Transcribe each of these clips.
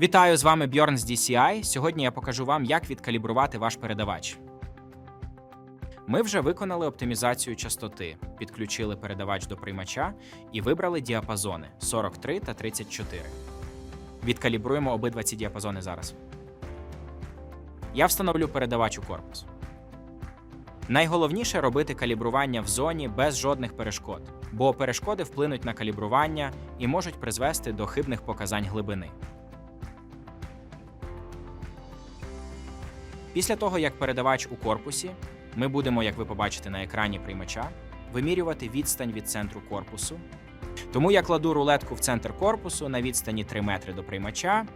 Вітаю з вами Бьорн з DCI. Сьогодні я покажу вам, як відкалібрувати ваш передавач. Ми вже виконали оптимізацію частоти, підключили передавач до приймача і вибрали діапазони 43 та 34. Відкалібруємо обидва ці діапазони зараз. Я встановлю передавач у корпус. Найголовніше робити калібрування в зоні без жодних перешкод, бо перешкоди вплинуть на калібрування і можуть призвести до хибних показань глибини. Після того, як передавач у корпусі, ми будемо, як ви побачите на екрані приймача, вимірювати відстань від центру корпусу. Тому я кладу рулетку в центр корпусу на відстані 3 метри до приймача.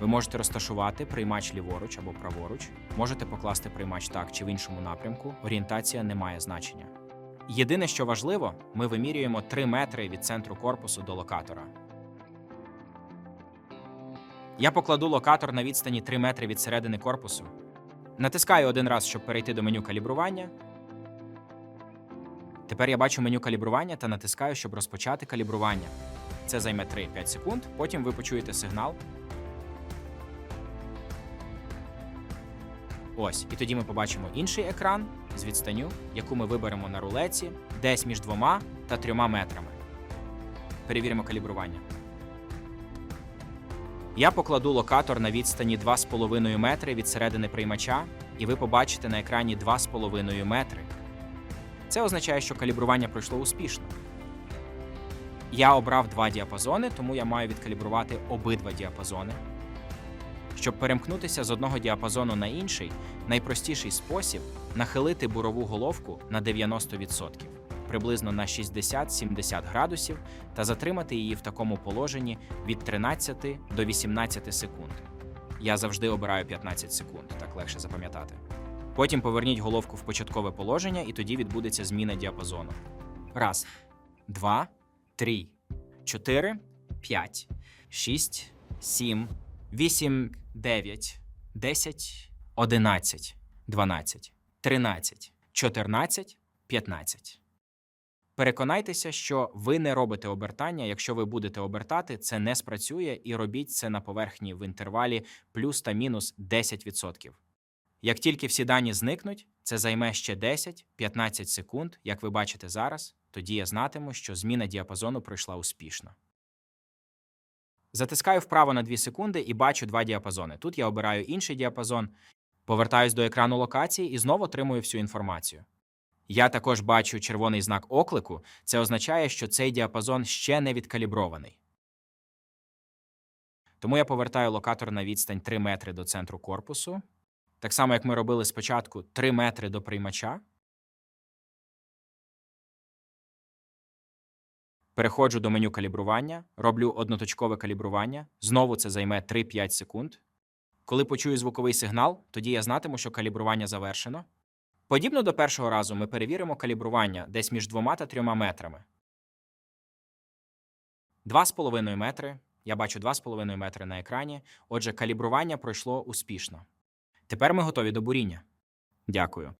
Ви можете розташувати приймач ліворуч або праворуч. Можете покласти приймач так чи в іншому напрямку. Орієнтація не має значення. Єдине, що важливо, ми вимірюємо 3 метри від центру корпусу до локатора. Я покладу локатор на відстані 3 метри від середини корпусу. Натискаю один раз, щоб перейти до меню калібрування. Тепер я бачу меню калібрування та натискаю, щоб розпочати калібрування. Це займе 3-5 секунд. Потім ви почуєте сигнал. Ось, і тоді ми побачимо інший екран з відстанню, яку ми виберемо на рулеці, десь між двома та трьома метрами. Перевіримо калібрування. Я покладу локатор на відстані 2,5 метри від середини приймача, і ви побачите на екрані 2,5 метри. Це означає, що калібрування пройшло успішно. Я обрав два діапазони, тому я маю відкалібрувати обидва діапазони. Щоб перемкнутися з одного діапазону на інший, найпростіший спосіб нахилити бурову головку на 90%, приблизно на 60-70 градусів, та затримати її в такому положенні від 13 до 18 секунд. Я завжди обираю 15 секунд, так легше запам'ятати. Потім поверніть головку в початкове положення, і тоді відбудеться зміна діапазону. Раз, два, три, чотири, п'ять, шість, сім, вісім, дев'ять, десять, одинадцять, дванадцять, тринадцять, чотирнадцять, п'ятнадцять. Переконайтеся, що ви не робите обертання. Якщо ви будете обертати, це не спрацює і робіть це на поверхні в інтервалі плюс та мінус 10%. Як тільки всі дані зникнуть, це займе ще 10-15 секунд, як ви бачите зараз, тоді я знатиму, що зміна діапазону пройшла успішно. Затискаю вправо на 2 секунди і бачу два діапазони. Тут я обираю інший діапазон, повертаюсь до екрану локації і знову отримую всю інформацію. Я також бачу червоний знак оклику. Це означає, що цей діапазон ще не відкалібрований. Тому я повертаю локатор на відстань 3 метри до центру корпусу. Так само, як ми робили спочатку 3 метри до приймача. Переходжу до меню калібрування, роблю одноточкове калібрування. Знову це займе 3-5 секунд. Коли почую звуковий сигнал, тоді я знатиму, що калібрування завершено. Подібно до першого разу ми перевіримо калібрування десь між двома та трьома метрами. 2,5 метри. Я бачу 2,5 метри на екрані. Отже, калібрування пройшло успішно. Тепер ми готові до буріння. Дякую.